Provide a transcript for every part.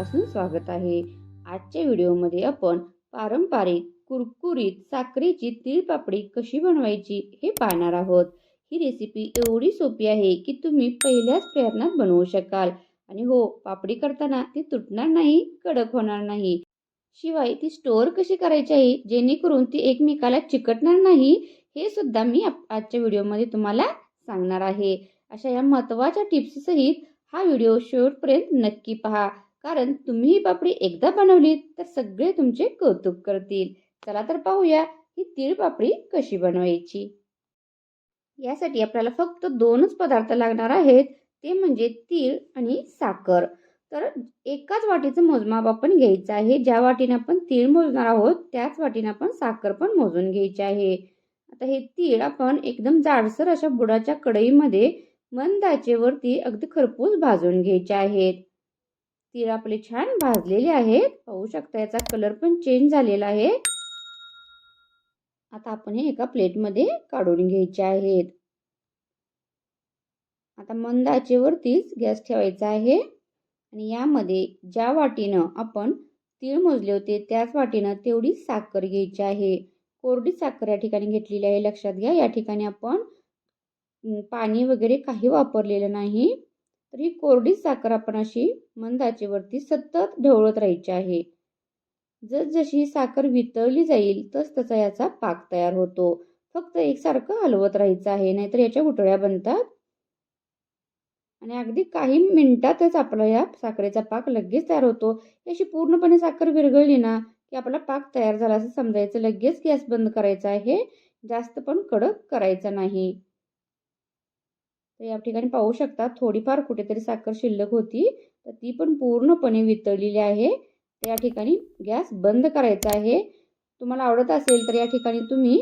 मनापासून स्वागत आहे. आजच्या व्हिडिओमध्ये आपण पारंपरिक कुरकुरीत साखरेची तीळ पापडी कशी बनवायची हे पाहणार आहोत. ही रेसिपी एवढी सोपी आहे की तुम्ही पहिल्याच प्रयत्नात बनवू शकाल. आणि हो पापडी करताना ती तुटणार नाही कडक होणार नाही. शिवाय ती स्टोअर कशी करायची आहे जेणेकरून ती एकमेकाला चिकटणार नाही हे सुद्धा मी आजच्या व्हिडिओमध्ये तुम्हाला सांगणार आहे. अशा या महत्त्वाच्या टिप्ससहित हा व्हिडिओ शेवटपर्यंत नक्की पहा. कारण तुम्ही ही पापडी एकदा बनवली तर सगळे तुमचे कौतुक करतील. चला तर पाहूया ही तीळ पापडी कशी बनवायची. यासाठी आपल्याला फक्त दोनच पदार्थ लागणार आहेत. ते म्हणजे तीळ आणि साखर. तर एकाच वाटीचं मोजमाप आपण घ्यायचं आहे. ज्या वाटीने आपण तीळ मोजणार आहोत त्याच वाटीने आपण साखर पण मोजून घ्यायची आहे. आता हे तीळ आपण एकदम जाडसर अशा बुडाच्या कढईमध्ये मंद आचेवरती अगदी खरपूस भाजून घ्यायचे आहेत. तीळ आपले छान भाजलेले आहेत. पाहू शकता याचा कलर पण चेंज झालेला आहे. आता आपण हे एका प्लेटमध्ये काढून घ्यायचे आहेत. आता मंद आचेवरतीच गॅस ठेवायचा आहे. आणि यामध्ये ज्या वाटीनं आपण तीळ मोजले होते त्याच वाटीनं तेवढी साखर घ्यायची आहे. कोरडी साखर या ठिकाणी घेतलेली आहे. लक्षात घ्या या ठिकाणी आपण पाणी वगैरे काही वापरलेलं नाही. तर ही कोरडी साखर आपण अशी मंदाचेवरती सतत ढवळत राहायची आहे. जसजशी साखर वितळली जाईल तस तसा याचा पाक तयार होतो. फक्त एकसारखं हलवत राहायचं आहे नाहीतर याच्या गुठळ्या बनतात. आणि अगदी काही मिनिटातच आपला या साखरेचा पाक लगेच तयार होतो. अशी पूर्णपणे साखर विरघळली ना की आपला पाक तयार झाला असं समजायचं लगेच गॅस बंद करायचा आहे. जास्त पण कडक करायचा नाही. तर या ठिकाणी पाहू शकता थोडीफार कुठेतरी साखर शिल्लक होती. तर ती पण पूर्णपणे वितळलेली आहे. तर या ठिकाणी गॅस बंद करायचा आहे. तुम्हाला आवडत असेल तर या ठिकाणी तुम्ही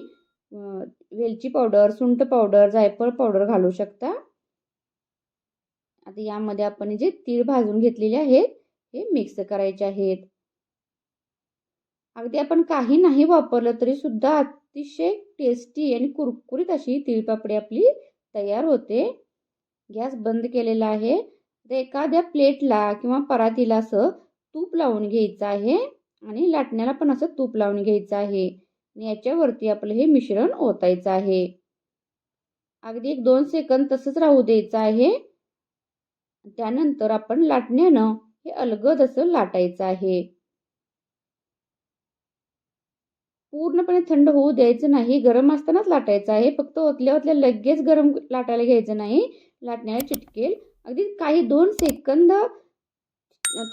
वेलची पावडर सुंठ पावडर जायफळ पावडर घालू शकता. आता यामध्ये आपण जे तीळ भाजून घेतलेले आहेत हे मिक्स करायचे आहेत. अगदी आपण काही नाही वापरलं तरी सुद्धा अतिशय टेस्टी आणि कुरकुरीत अशी तिळपापडी आपली तयार होते. गॅस बंद केलेला आहे. तर एखाद्या प्लेटला किंवा परातीला असं तूप लावून घ्यायचं आहे आणि लाटण्याला पण असं तूप लावून घ्यायचं आहे. आणि याच्यावरती आपलं हे मिश्रण ओतायचं आहे. अगदी एक दोन सेकंद तसंच राहू द्यायचं आहे. त्यानंतर आपण लाटण्यानं हे अलगद असं लाटायचं आहे. पूर्णपणे थंड होऊ द्यायचं नाही गरम असतानाच लाटायचं आहे. फक्त ओतल्या ओतल्या लगेच गरम लाटायला घ्यायचं नाही. लाटण्याला चिटकेल. अगदी काही दोन सेकंद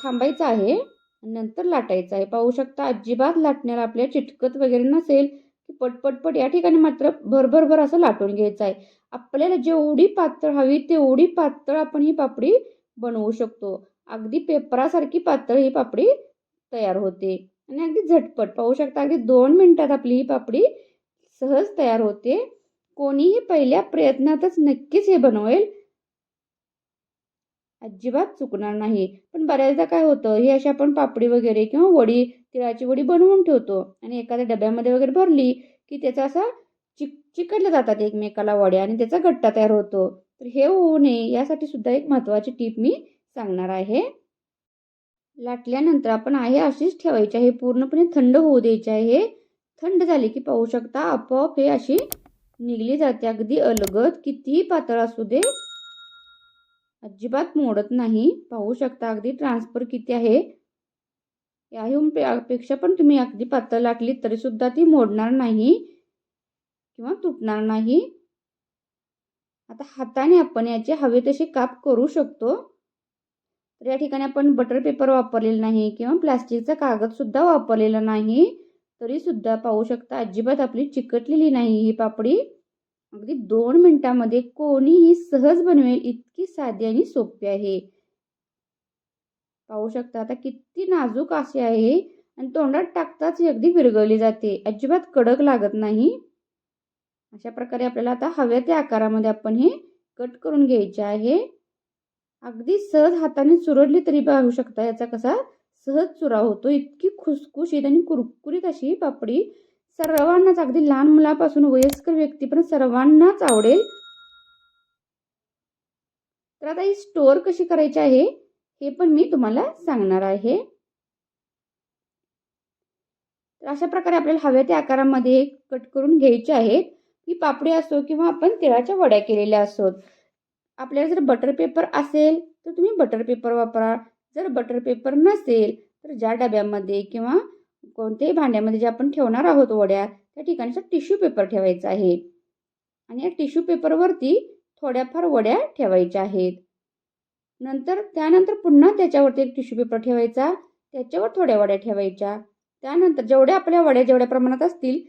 थांबायचं आहे नंतर लाटायचं आहे. पाहू शकता अजिबात लाटण्याला आपल्या चिटकत वगैरे नसेल की पटपटपट या ठिकाणी मात्र भरभरभर असं लाटून घ्यायचं आहे. आपल्याला जेवढी पातळ हवी तेवढी पातळ आपण ही पापडी बनवू शकतो. अगदी पेपरासारखी पातळ ही पापडी तयार होते. आणि अगदी झटपट पाहू शकता अगदी दोन मिनिटात आपली ही पापडी सहज तयार होते. कोणीही पहिल्या प्रयत्नातच नक्कीच हे बनवेल. अजिबात चुकणार नाही. पण बऱ्याचदा काय होतं ही अशी आपण पापडी वगैरे किंवा वडी तिळाची वडी बनवून ठेवतो आणि एखाद्या डब्यामध्ये वगैरे भरली की त्याचा असा चिक चिकटल्या जातात एकमेकाला वड्या आणि त्याचा गट्टा तयार होतो. तर हे होऊ नये यासाठी सुद्धा एक महत्त्वाची टीप मी सांगणार आहे. लाटल्यानंतर आपण आहे अशीच ठेवायची आहे. पूर्णपणे थंड होऊ द्यायची आहे. थंड झाले की पाहू शकता आपोआप हे अशी निघली जाते. अगदी अलगद कितीही पातळ असू दे अजिबात मोडत नाही. पाहू शकता अगदी ट्रान्सफर किती आहे. याहून पेक्षा पण तुम्ही अगदी पातळ लाटली तरी सुद्धा ती मोडणार नाही किंवा तुटणार नाही. आता हाताने आपण याचे हवे तसे काप करू शकतो. तर या ठिकाणी आपण बटर पेपर वापरलेला नाही किंवा प्लास्टिकचा कागद सुद्धा वापरलेला नाही. तरी सुद्धा पाहू शकता अजिबात आपली चिकटलेली नाही ही पापडी. अगदी दोन मिनटामध्ये कोणीही सहज बनवेल इतकी साधी आणि सोपी आहे. पाहू शकता आता किती नाजूक अशी आहे आणि तोंडात टाकताच ही अगदी विरगळली जाते. अजिबात कडक लागत नाही. अशा प्रकारे आपल्याला आता हव्या त्या आकारामध्ये आपण हे कट करून घ्यायचे आहे. अगदी सहज हाताने चुरडली तरी पाहू शकता याचा कसा सहज चुरा होतो. इतकी खुसखुशीत आणि कुरकुरीत अशी पापडी. सर्वांनाच अगदी लहान मुलापासून वयस्कर व्यक्ती पण सर्वांनाच आवडेल. तर आता ही स्टोअर कशी करायची आहे हे पण मी तुम्हाला सांगणार आहे. तर अशा प्रकारे आपल्याला हव्या त्या आकारामध्ये कट करून घ्यायचे आहेत. ही पापडी असो किंवा आपण तिळाच्या वड्या केलेल्या असोत. आपल्याला जर बटर पेपर असेल तर तुम्ही बटर पेपर वापरा. जर बटर पेपर नसेल तर ज्या डब्यामध्ये किंवा कोणत्याही भांड्यामध्ये जे आपण ठेवणार आहोत वड्या त्या ठिकाणी टिश्यू पेपर ठेवायचा आहे. आणि या टिश्यू पेपरवरती थोड्याफार वड्या ठेवायच्या आहेत. नंतर त्यानंतर पुन्हा त्याच्यावरती एक टिश्यू पेपर ठेवायचा. त्याच्यावर थोड्या वड्या ठेवायच्या. त्यानंतर जेवढ्या आपल्या वड्या जेवढ्या प्रमाणात असतील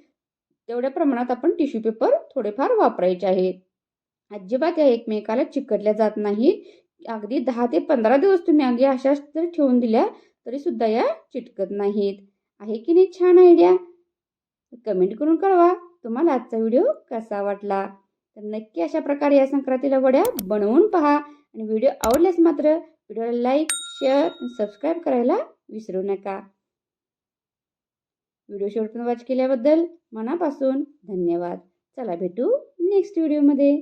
तेवढ्या प्रमाणात आपण टिश्यू पेपर थोडेफार वापरायचे आहेत. अजिबात या एकमेकाला चिकटल्या जात नाहीत अगदी दहा ते पंधरा दिवस तुम्ही अगदी अशाच जर ठेवून दिल्या तरी सुद्धा या चिटकत नाहीत. आहे की नाही छान आयडिया कमेंट करून कळवा. तुम्हाला आजचा व्हिडिओ कसा वाटला? तर नक्की अशा प्रकारे या संक्रांतीला वड्या बनवून पहा. आणि व्हिडिओ आवडल्यास मात्र व्हिडिओला लाईक शेअर आणि सबस्क्राईब करायला विसरू नका. व्हिडिओ शेवटपर्यंत वॉच केल्याबद्दल मनापासून धन्यवाद. चला भेटू नेक्स्ट व्हिडिओमध्ये